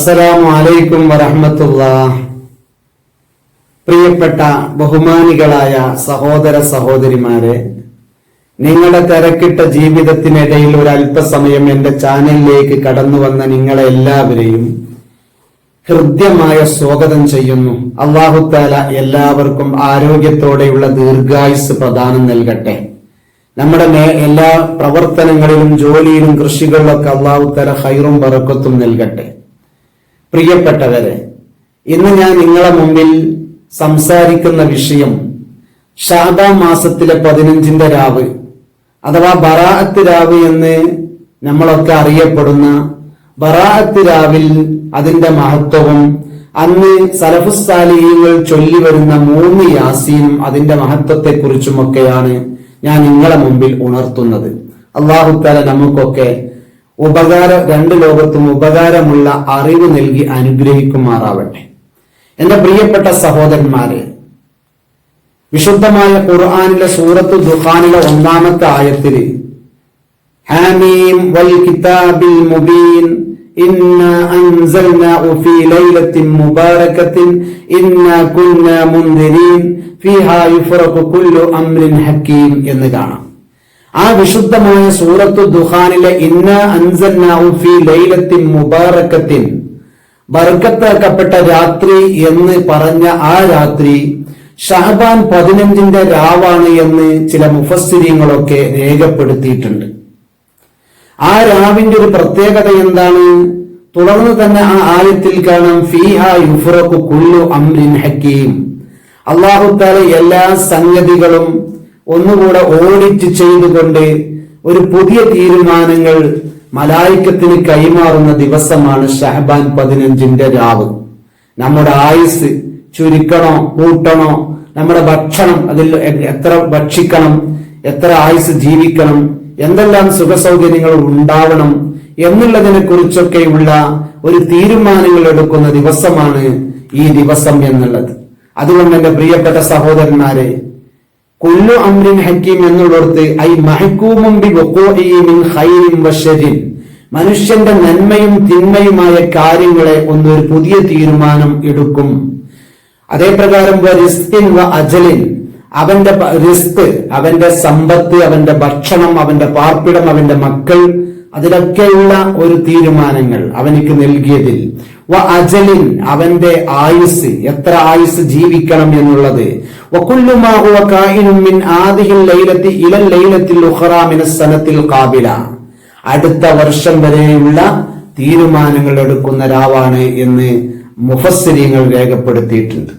അസ്സലാമു അലൈക്കും വറഹമത്തുള്ള. പ്രിയപ്പെട്ട ബഹുമാനികളായ സഹോദര സഹോദരിമാരെ നിങ്ങളുടെ തിരക്കിട്ട ജീവിതത്തിനിടയിൽ ഒരു അല്പസമയം എന്റെ ചാനലിലേക്ക് കടന്നു വന്ന നിങ്ങളെ എല്ലാവരെയും ഹൃദ്യമായ സ്വാഗതം ചെയ്യുന്നു. അള്ളാഹുത്താല എല്ലാവർക്കും ആരോഗ്യത്തോടെയുള്ള ദീർഘായുസ് പ്രദാനം നൽകട്ടെ. നമ്മുടെ എല്ലാ പ്രവർത്തനങ്ങളിലും ജോലിയിലും കൃഷികളിലൊക്കെ അള്ളാഹുത്താല ഹൈറും പറക്കത്തും നൽകട്ടെ. പ്രിയപ്പെട്ടവരെ ഇന്ന് ഞാൻ നിങ്ങളെ മുമ്പിൽ സംസാരിക്കുന്ന വിഷയം ഷാബ മാസത്തിലെ പതിനഞ്ചിന്റെ രാവ് അഥവാ ബറാഅത്ത് രാവ് എന്ന് നമ്മളൊക്കെ അറിയപ്പെടുന്ന ബറാഅത്ത് രാവിൽ അതിന്റെ മഹത്വവും അന്ന് സലഫുസാലിഹീങ്ങൾ ചൊല്ലി വരുന്ന മൂന്ന് യാസീനും അതിന്റെ മഹത്വത്തെക്കുറിച്ചുമൊക്കെയാണ് ഞാൻ നിങ്ങളെ മുമ്പിൽ ഉണർത്തുന്നത്. അള്ളാഹുത്താല നമുക്കൊക്കെ ഉപകാര രണ്ട് ലോകത്തും ഉപകാരമുള്ള അറിവ് നൽകി അനുഗ്രഹിക്കുമാറാവട്ടെ. എന്റെ പ്രിയപ്പെട്ട സഹോദരന്മാരെ വിശുദ്ധമായ ഖുർആാനിലെ സൂറത്ത് ദുഖാനിലെ ഒന്നാമത്തെ ആയത്തിൽ ഹാമീം വൽ മുബീൻ فيها ആ വിശുദ്ധമായ സൂറത്തു ദുഹാനിലെ ഇന്ന അൻസൽനാഹു ഫീ ലൈലത്തിൻ മുബാറകത്തിൻ ബർക്കത്താക്കപ്പെട്ട രാത്രി എന്ന് പറഞ്ഞ ആ രാത്രി ഷഹബാൻ പതിനഞ്ചിന്റെ രാവാണ് എന്ന് ചില മുഫസ്സിരിങ്ങളൊക്കെ രേഖപ്പെടുത്തിയിട്ടുണ്ട്. ആ രാവിന്റെ ഒരു പ്രത്യേകത എന്താണ്? തുടർന്ന് തന്നെ ആ ആയത്തിൽ കാണാം ഫീഹ യുഫ്റഖു കുല്ലു അംരിൻ ഹക്കീം. അള്ളാഹുത്താല എല്ലാ സംഗതികളും ഒന്നുകൂടെ ഓഡിറ്റ് ചെയ്തുകൊണ്ട് ഒരു പുതിയ തീരുമാനങ്ങൾ മലായിക്കത്തിന് കൈമാറുന്ന ദിവസമാണ് ഷഹബാൻ പതിനഞ്ചിന്റെ രാവ്. നമ്മുടെ ആയുസ് ചുരുക്കണോ കൂട്ടണോ നമ്മുടെ ഭക്ഷണം അതിൽ എത്ര ഭക്ഷിക്കണം എത്ര ആയുസ് ജീവിക്കണം എന്തെല്ലാം സുഖസൗകര്യങ്ങൾ ഉണ്ടാവണം എന്നുള്ളതിനെ കുറിച്ചൊക്കെയുള്ള ഒരു തീരുമാനങ്ങൾ എടുക്കുന്ന ദിവസമാണ് ഈ ദിവസം എന്നുള്ളത്. അതുകൊണ്ട് എന്റെ പ്രിയപ്പെട്ട സഹോദരന്മാരെ കുല്ലു അമ്രിൻ ഹക്കീം എന്നുള്ളടത്ത് ഐ മഹക്കൂമും മനുഷ്യന്റെ നന്മയും തിന്മയുമായ കാര്യങ്ങളെ ഒന്നൊരു പുതിയ തീരുമാനം എടുക്കും. അതേപ്രകാരം അജലിൻ. അവന്റെ റിസ്ക് അവന്റെ സമ്പത്ത് അവന്റെ ഭക്ഷണം അവന്റെ പാർപ്പിടം അവന്റെ മക്കൾ അതിലൊക്കെയുള്ള ഒരു തീരുമാനങ്ങൾ അവനിക്ക് നൽകിയതിൽ. വ അജലിൻ അവന്റെ ആയുസ് എത്ര ആയുസ് ജീവിക്കണം എന്നുള്ളത്. അടുത്ത വർഷം വരെയുള്ള തീരുമാനങ്ങൾ എടുക്കുന്ന രാവാണ് എന്ന് മുഫസ്സിരിങ്ങൾ രേഖപ്പെടുത്തിയിട്ടുണ്ട്.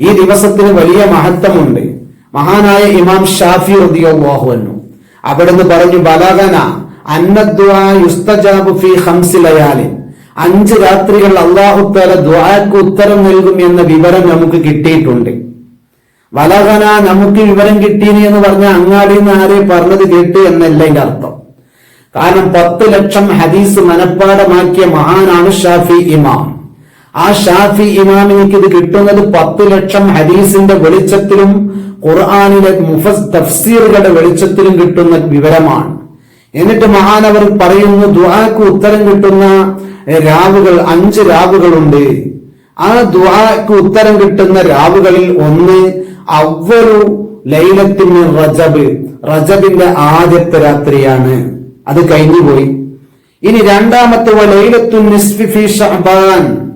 ഈ ദിവസത്തിന് വലിയ മഹത്വമുണ്ട്. മഹാനായ ഇമാം ഷാഫി അൻഹു അവിടുന്ന് പറഞ്ഞു യുസ്തജാബു ഫീ ലയാലി. അഞ്ച് രാത്രികൾ തആല ദുആക്ക് ഉത്തരം നൽകും എന്ന വിവരം നമുക്ക് കിട്ടിയിട്ടുണ്ട്. വലകന നമുക്ക് വിവരം കിട്ടീനി എന്ന് പറഞ്ഞ അങ്ങാടി നിന്ന് ആരെ പറഞ്ഞത് കേട്ട് എന്നല്ല എന്റെ അർത്ഥം. കാരണം പത്ത് ലക്ഷം ഹദീസ് മനഃപ്പാടമാക്കിയ മഹാനാണ് ഷാഫി ഇമാം. ആ ഷാഫി ഇമാമിനിക്ക് ഇത് കിട്ടുന്നത് പത്ത് ലക്ഷം ഹദീസിന്റെ വെളിച്ചത്തിലും ഖുർആാനിലെ മുഫസ് തഫ്സീറുകളുടെ വെളിച്ചത്തിലും കിട്ടുന്ന വിവരമാണ്. എന്നിട്ട് മഹാനവർ പറയുന്നു ദുആക്ക് ഉത്തരം കിട്ടുന്ന രാവുകൾ അഞ്ച് രാവുകളുണ്ട്. ആ ദുആക്ക് ഉത്തരം കിട്ടുന്ന രാവുകളിൽ ഒന്ന് അവ്വലു ലൈലത്തിന് റജബ്. റജബിന്റെ ആദ്യത്തെ രാത്രിയാണ്. അത് കഴിഞ്ഞുപോയി. ഇനി രണ്ടാമത്തെ വലൈലത്തു നിസ്ഫി ഫി ഷഅബാൻ.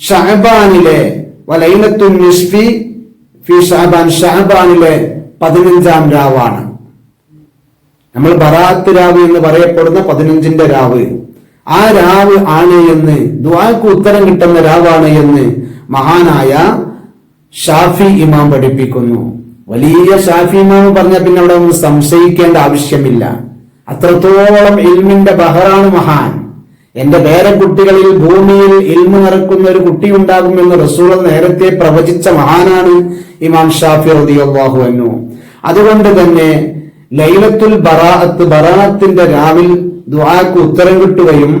ഷഅബാനിലെ വലൈലത്തു നിസ്ഫി ഫി ഷഹബാൻ ഷഹബാനിലെ പതിനഞ്ചാം രാവാണ്. നമ്മൾ ബറാത്ത് രാവ് എന്ന് പറയപ്പെടുന്ന പതിനഞ്ചിന്റെ രാവ്. ആ രാവ് ആണ് എന്ന് ദുആക്ക് ഉത്തരം കിട്ടുന്ന രാവാണ് എന്ന് മഹാനായ ഷാഫി ഇമാം പഠിപ്പിക്കുന്നു. വലിയ ഷാഫി ഇമാം പറഞ്ഞ പിന്നെ അവിടെ ഒന്നും സംശയിക്കേണ്ട ആവശ്യമില്ല. അത്രത്തോളം ഇൽമിന്റെ ബഹറാണ് മഹാൻ. എന്റെ കുട്ടികളിൽ ഭൂമിയിൽ ഇൽമു നിറക്കുന്ന ഒരു കുട്ടി ഉണ്ടാകുമെന്ന് റസൂൾ നേരത്തെ പ്രവചിച്ച മഹാനാണ് ഇമാം ഷാഫി റളിയല്ലാഹു എന്നു അതുകൊണ്ട് തന്നെ ലൈലത്തുൽ ബറാഅത്ത് ബറാഅത്തിന്റെ രാവിൽ ദുആക്ക് ഉത്തരം കിട്ടുകയും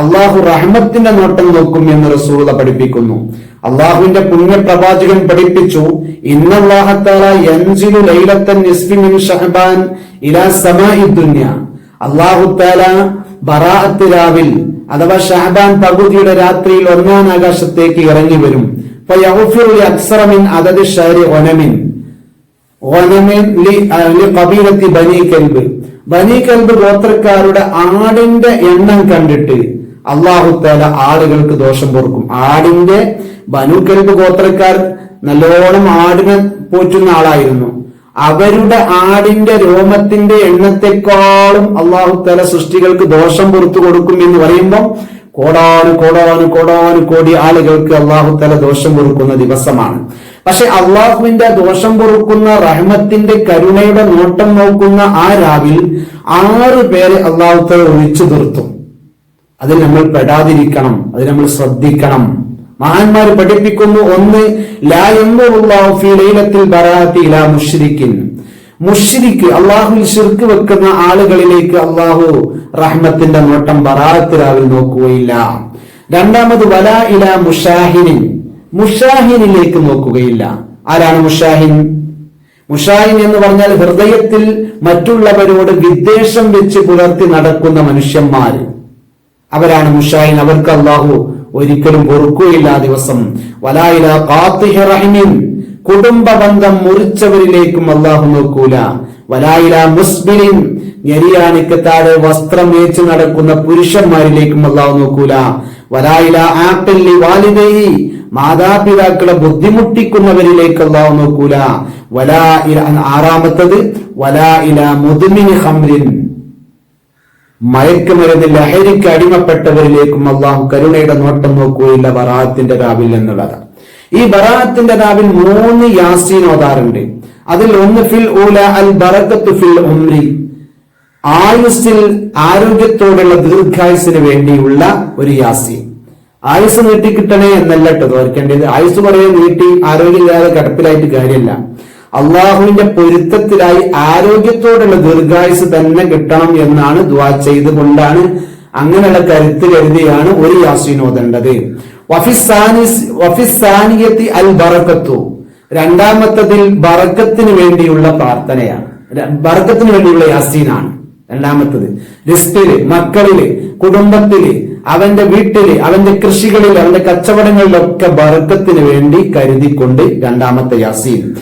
അള്ളാഹു റഹ്മത്തിന്റെ നോട്ടം നോക്കും എന്ന് റസൂള പഠിപ്പിക്കുന്നു. അള്ളാഹുവിന്റെ പുണ്യപ്രവാചകൻ പഠിപ്പിച്ചു ഇന്നല്ലാഹത്താല യൻസിലു ലൈലത്തൻ നിസ്ഫി മിൻ ഷഹബാൻ ഇലാ അഥവാ ഷാബാൻ പകുതിയുടെ രാത്രിയിൽ ഒന്നാം ആകാശത്തേക്ക് ഇറങ്ങി വരും. കബീലത്തി ബനി ബനി കൽബ് ഗോത്രക്കാരുടെ ആടിന്റെ എണ്ണം കണ്ടിട്ട് അള്ളാഹുത്താല ആടുകൾക്ക് ദോഷം പൊറുക്കും. ആടിന്റെ ബനു കെൽബ് ഗോത്രക്കാർ നല്ലോണം ആടിനെ പോറ്റുന്ന ആളായിരുന്നു. അവരുടെ ആടിന്റെ രോമത്തിന്റെ എണ്ണത്തെക്കാളും അള്ളാഹു തല സൃഷ്ടികൾക്ക് ദോഷം പുറത്തു കൊടുക്കും എന്ന് പറയുമ്പോൾ കോടാനു കോടാനു കോടാനു കോടി ആളുകൾക്ക് അള്ളാഹു തല ദോഷം പൊറുക്കുന്ന ദിവസമാണ്. പക്ഷെ അള്ളാഹുവിന്റെ ദോഷം പൊറുക്കുന്ന റഹ്മത്തിന്റെ കരുണയുടെ നോട്ടം നോക്കുന്ന ആ രാവിൽ ആറ് പേരെ അള്ളാഹു തല ഒഴിച്ചു നിർത്തും. അതിൽ നമ്മൾ പെടാതിരിക്കണം അതിൽ നമ്മൾ ശ്രദ്ധിക്കണം. മഹാന്മാർ പഠിപ്പിക്കുന്നു ഒന്ന് മുഷ്രിക്കിൻ മുഷ്രിക്ക് ശിർക്ക് വെക്കുന്ന ആളുകളിലേക്ക് അള്ളാഹു റഹ്മത്തിന്റെ നോട്ടം ബറാത്തിരാവിൽ നോക്കുകയില്ല. രണ്ടാമത് വല ഇല മുഷാഹിനിൻ. മുഷാഹിനിലേക്ക് നോക്കുകയില്ല. ആരാണ് മുഷാഹിൻ? മുഷാഹിൻ എന്ന് പറഞ്ഞാൽ ഹൃദയത്തിൽ മറ്റുള്ളവരോട് വിദ്വേഷം വെച്ച് പുലർത്തി നടക്കുന്ന മനുഷ്യന്മാർ അവരാണ് മുഷാഹിൻ. അവർക്ക് അള്ളാഹു ഒരിക്കലും പൊറുക്കുകയില്ല ആ ദിവസം. വലായില റഹിമിൻ കുടുംബ ബന്ധം മുറിച്ചവരിലേക്കും അള്ളാഹു നോക്കൂല. വലായില മുസ്ബിലിൻ ഞെരിയാണിക്ക് താഴെ വസ്ത്രം വേച്ച് നടക്കുന്ന പുരുഷന്മാരിലേക്കും അള്ളാഹു നോക്കൂല. വലായില ആപ്പില്ലി വാലിദേഹി മാതാപിതാക്കളെ ബുദ്ധിമുട്ടിക്കുന്നവരിലേക്ക് അള്ളാഹു നോക്കൂല. വലാ ആറാമത്തത് വലാ ഇല ഹംരിൻ മയക്കുമരുന്ന് ലഹരിക്ക് അടിമപ്പെട്ടവരിലേക്കും അള്ളാഹു കരുണയുടെ നോട്ടം നോക്കുകയില്ല ബറാത്തിന്റെ രാവിൽ എന്നുള്ളതാണ് ഈ ബറാത്തിന്റെ രാവിൽ മൂന്ന് യാസീൻ ഓതാറുണ്ട്. അതിൽ ഒന്ന് ഫിൽ ഊല അൽ ബറക്കത്ത് ഫിൽ ഉംരി. ആയുസ്സിൽ ആരോഗ്യത്തോടുള്ള ദീർഘായുസിന് വേണ്ടിയുള്ള ഒരു യാസീൻ. ആയുസ് നീട്ടിക്കിട്ടണേ എന്നല്ല കേട്ടോ തോർക്കേണ്ടത് ആയുസ് കുറേ നീട്ടി ആരോഗ്യമില്ലാതെ കിടപ്പിലായിട്ട് കാര്യമില്ല. അള്ളാഹുവിന്റെ പൊരുത്തത്തിലായി ആരോഗ്യത്തോടുള്ള ദീർഘായുസ് തന്നെ കിട്ടണം എന്നാണ് ദ്വാ ചെയ്തുകൊണ്ടാണ് അങ്ങനെയുള്ള കരുത്ത് കരുതിയാണ് ഒരു യാസീൻ ഓതേണ്ടത്. അൽ ബറക്കത്തു രണ്ടാമത്തതിൽ ബറക്കത്തിന് വേണ്ടിയുള്ള പ്രാർത്ഥനയാണ്. ബറക്കത്തിന് വേണ്ടിയുള്ള യാസീനാണ്. രണ്ടാമത്തത് റിസ്കിൽ മക്കളിൽ കുടുംബത്തിൽ അവന്റെ വീട്ടിൽ അവന്റെ കൃഷികളിൽ അവന്റെ കച്ചവടങ്ങളിലൊക്കെ ബറക്കത്തിന് വേണ്ടി കരുതിക്കൊണ്ട് രണ്ടാമത്തെ യാസീൻ.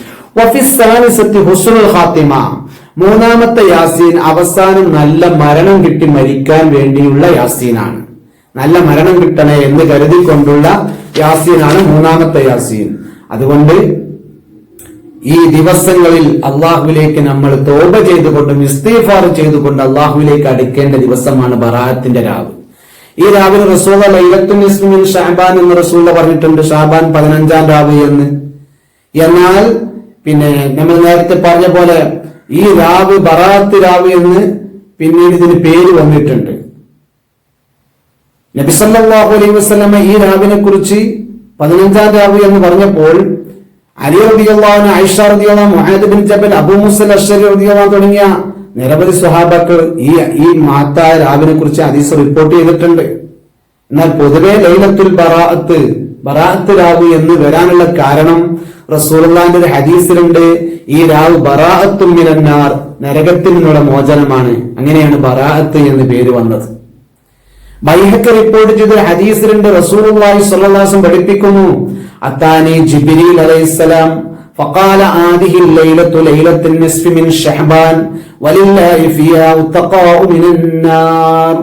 മൂന്നാമത്തെ യാസീൻ അവസാനം നല്ല മരണം കിട്ടി മരിക്കാൻ വേണ്ടിയുള്ള യാസീനാണ്. നല്ല മരണം കിട്ടണേ എന്ന് കരുതിക്കൊണ്ടുള്ള യാസീനാണ് മൂന്നാമത്തെ യാസീൻ. അതുകൊണ്ട് ഈ ദിവസങ്ങളിൽ അള്ളാഹുവിലേക്ക് നമ്മൾ തോപ ചെയ്തുകൊണ്ട് ഇസ്തീഫാർ ചെയ്തുകൊണ്ട് അള്ളാഹുവിലേക്ക് അടുക്കേണ്ട ദിവസമാണ് ബറാത്തിന്റെ രാവ്. ഈ രാവിലെ റസൂല ലൈലത്തുൽ ഇസ്മിൻ ഷാബാൻ എന്ന് റസൂല പറഞ്ഞിട്ടുണ്ട് ഷാബാൻ പതിനഞ്ചാം രാവ് എന്ന്. എന്നാൽ പിന്നെ നമ്മൾ നേരത്തെ പറഞ്ഞ പോലെ ഈ രാവ് ബറാത്ത് രാവ് എന്ന് പിന്നീട് ഇതിന് പേര് വന്നിട്ടുണ്ട്. നബിസല്ലാഹു അലൈഹി വസ്ലമ ഈ രാവിനെ കുറിച്ച് പതിനഞ്ചാം രാവ് എന്ന് പറഞ്ഞപ്പോൾ അലി റബിയുള്ള ഐഷ ബിൻ ജബൽ അബു മുസൽ അഷരി റബിയുള്ള തുടങ്ങിയ നിരവധി സ്വഹാബാക്കൾ ഈ ഈ മാത്തായ രാവിനെ കുറിച്ച് ഹദീസ് റിപ്പോർട്ട് ചെയ്തിട്ടുണ്ട്. എന്നാൽ പൊതുവെ ലൈലത്തുൽ ബറാഅത്ത് ബറാഅത്ത് രാവ് എന്ന് വരാനുള്ള കാരണം റസൂലുള്ളാന്റെ ഒരു ഹദീസിലുണ്ട് ഈ രാവ് ബറാഅത്തും മിനന്നാർ നരകത്തിൽ നിന്നുള്ള മോചനമാണ് അങ്ങനെയാണ് ബറാഅത്ത് എന്ന് പേര് വന്നത് ബൈഹക്ക് റിപ്പോർട്ട് ചെയ്ത ഹദീസിലുണ്ട് റസൂലുള്ളാഹി സ്വല്ലല്ലാഹു പഠിപ്പിക്കുന്നു അത്താനി ജിബ്രീൽ അലൈഹിസ്സലാം فقال هذه الليلة ليلة النصف من شعبان ولله فيها اتقاء من النار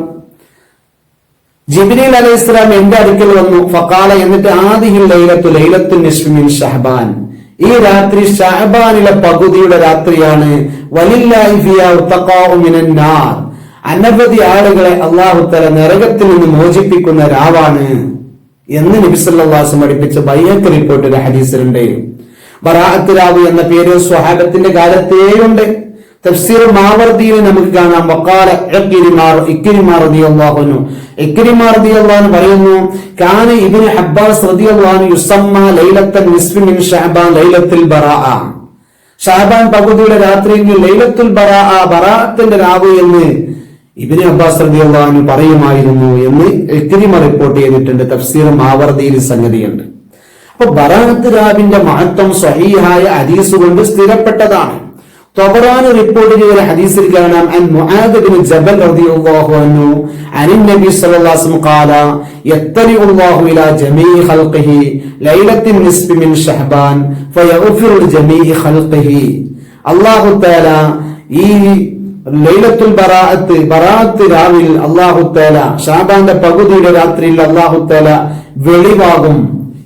ജിബിനിൽ അലൈഹി ഇസ്ലാം എന്റെ അടുക്കൽ വന്നു. ഫക്കാല എന്നിട്ട് ആദിഹിൽ ലൈലത്തു ലൈലത്തു നിസ്മിൻ ഷഹബാൻ. ഈ രാത്രി ഷഹബാനിലെ പകുതിയുടെ രാത്രിയാണ്. അനവധി ആളുകളെ അള്ളാഹുത്തല നരകത്തിൽ നിന്ന് മോചിപ്പിക്കുന്ന രാവാണ് എന്ന് നബിസല്ലാസ് പഠിപ്പിച്ച ബയ്യത്ത് റിപ്പോർട്ട് ഒരു ഹദീസിലുണ്ട്. ബറാഅത്ത് രാവ് എന്ന പേര് സ്വഹാബത്തിന്റെ കാലത്തേയുണ്ട്. തഫ്സീർ മാവർദിയിൽ നമുക്ക് കാണാം. വക്കാല ഇക്കിരിമാർ ഇക്കിരിമാർ റളിയല്ലാഹു ഇക്കിരിമാർ റളിയല്ലാഹു പറയുന്നു കാന ഇബ്നു ഹബ്ബാസ് റളിയല്ലാഹു യുസമ്മ ലൈലത്തൻ നിസ്ഫി മിൻ ഷഅബാൻ ലൈലത്തുൽ ബറാഅ. ഷാബാൻ പകുതിയുടെ രാത്രിയിൽ ലൈലത്തുൽ ബറാഅ ബറാഅത്തിന്റെ രാവ് എന്ന് ഇബിന് അബ്ബാസ് റളിയല്ലാഹു പറയുമായിരുന്നു എന്ന് ഇക്രിമ റിപ്പോർട്ട് ചെയ്തിട്ടുണ്ട്. തഫ്സീർ മാവർദിയിൽ സംഗതിയുണ്ട്. അപ്പൊ ബറാഅത്ത് രാവിന്റെ മഹത്വം സ്വഹീഹായ ഹദീസ് കൊണ്ട് സ്ഥിരപ്പെട്ടതാണ്. തൊബറാന് റിപ്പോർട്ട് ചെയ്ത ഹദീസിൽ കാണാം അൻ മുആദ് ബിൻ ജബൽ റളിയല്ലാഹു അൻഹു അൻ നബി സ്വല്ലല്ലാഹു അലൈഹി ഖാല യത്തലി അല്ലാഹു ഇലാ ജമീഇ ഖൽഖിഹി ലൈലത്തിൻ നിസ്ഫി മിൻ ഷഹബാൻ ഫയഗ്ഫിറു ജമീഇ ഖൽഖിഹി. അല്ലാഹു തആല ഈ ലൈലത്തുൽ ബറാഅത്ത് ബറാഅത്ത് രാവിൽ അല്ലാഹു തആല ഷാബാന്റെ പകുതിയുടെ രാത്രിയിൽ അല്ലാഹു തആല വെളിവാകും.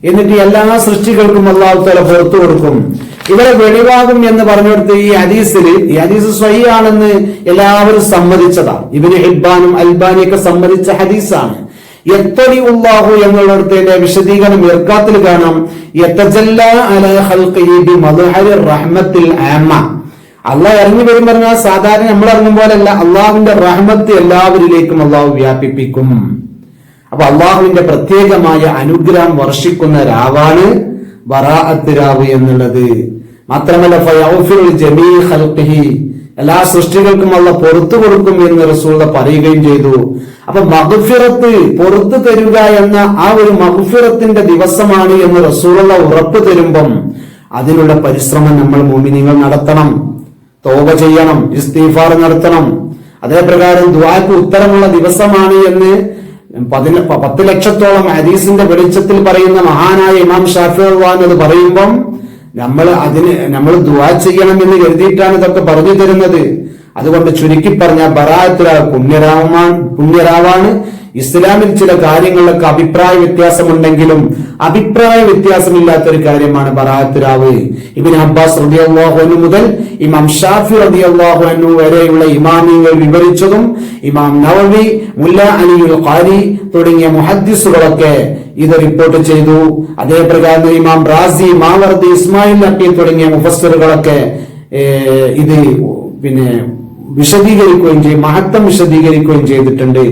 എന്നിട്ട് എല്ലാ സൃഷ്ടികൾക്കും അല്ലാഹു തആല പുറത്തു കൊടുക്കും. ഇവിടെ വെളിവാകും എന്ന് പറഞ്ഞെടുത്ത് ഈ ഹദീസിൽ ഈ ഹദീസ് സ്വയ്യാണെന്ന് എല്ലാവരും സമ്മതിച്ചതാണ്. ഇവന് ഹിബാനും അൽബാനിയൊക്കെ സമ്മതിച്ച ഹദീസാണ്. എത്തടി ഉള്ളാഹു എന്നുള്ളിടത്തിന്റെ വിശദീകരണം ഇർക്കാത്തിൽ കാണാം. അല്ല ഇറങ്ങി വരും പറഞ്ഞാൽ സാധാരണ നമ്മൾ ഇറങ്ങും പോലെയല്ല അള്ളാഹുവിന്റെ റഹ്മത്ത് എല്ലാവരിലേക്കും അള്ളാഹു വ്യാപിപ്പിക്കും. അപ്പൊ അള്ളാഹുവിന്റെ പ്രത്യേകമായ അനുഗ്രഹം വർഷിക്കുന്ന രാവാണ് ബറാഅത്ത് രാവ് എന്നുള്ളത്. മാത്രമല്ല എല്ലാ സൃഷ്ടികൾക്കും അള്ള പുറത്തു കൊടുക്കും എന്ന് റസൂള്ള പറയുകയും ചെയ്തു. അപ്പൊ മഹുഫിറത്ത് പുറത്തു തരിക എന്ന ആ ഒരു മഹുഫിറത്തിന്റെ ദിവസമാണ് എന്ന് റസൂള്ള ഉറപ്പ് തരുമ്പം അതിനുള്ള പരിശ്രമം നമ്മൾ മോമിനിങ്ങൾ നടത്തണം. തോപ ചെയ്യണം ഇസ്തീഫാർ നടത്തണം. അതേപ്രകാരം ദ്വാക്ക് ഉത്തരമുള്ള ദിവസമാണ് എന്ന് പതിന പത്ത് ലക്ഷത്തോളം ഹദീസിന്റെ വെളിച്ചത്തിൽ പറയുന്ന മഹാനായ ഇമാം ഷാഫി അത് പറയുമ്പം നമ്മൾ അതിന് നമ്മൾ ദുവാ ചെയ്യണം എന്ന് കരുതിയിട്ടാണ് ഇതൊക്കെ പറഞ്ഞു തരുന്നത്. അതുകൊണ്ട് ചുരുക്കി പറഞ്ഞ ബറാത്തില പുണ്യരാമാണ് പുണ്യരാവാണ്. ഇസ്ലാമിൽ ചില കാര്യങ്ങളിലൊക്കെ അഭിപ്രായ വ്യത്യാസമുണ്ടെങ്കിലും അഭിപ്രായ വ്യത്യാസമില്ലാത്ത ഒരു കാര്യമാണ് ബറാത്തുരാവ്. ഇബിൻ അബ്ബാസ് റളിയല്ലാഹു മുതൽ ഇമാം ഷാഫി അൻഹു വരെയുള്ള ഇമാമിങ്ങൾ വിവരിച്ചതും ഇമാം നവവി മുല്ല അലിയുൽ ഖാരി തുടങ്ങിയ മുഹദ്ദിസുകളൊക്കെ ഇത് റിപ്പോർട്ട് ചെയ്തു. അതേപ്രകാരം ഇമാം റാസി മാവർദി ഇസ്മായിൽ നബി തുടങ്ങിയ മുഫസ്സിറുകളൊക്കെ ഇത് പിന്നെ വിശദീകരിക്കുകയും ചെയ്യും മഹത്വം വിശദീകരിക്കുകയും ചെയ്തിട്ടുണ്ട്.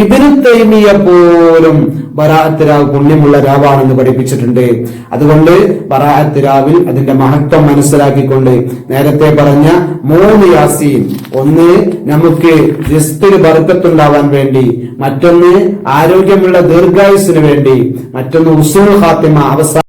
ഇബിനു തൈമിയ പോലും ബറാഹത്തിരാവ് പുണ്യമുള്ള രാവാണെന്ന് പഠിപ്പിച്ചിട്ടുണ്ട്. അതുകൊണ്ട് ബറാഹത്തിരാവിൽ അതിന്റെ മഹത്വം മനസ്സിലാക്കിക്കൊണ്ട് നേരത്തെ പറഞ്ഞ മൂന്ന് യാസീൻ. ഒന്ന് നമുക്ക് റിസ്കിൽ ബർക്കത്തുണ്ടാവാൻ വേണ്ടി മറ്റൊന്ന് ആരോഗ്യമുള്ള ദീർഘായുസിന് വേണ്ടി മറ്റൊന്ന് ഉസൂൽ ഹാത്തിമ അവസാന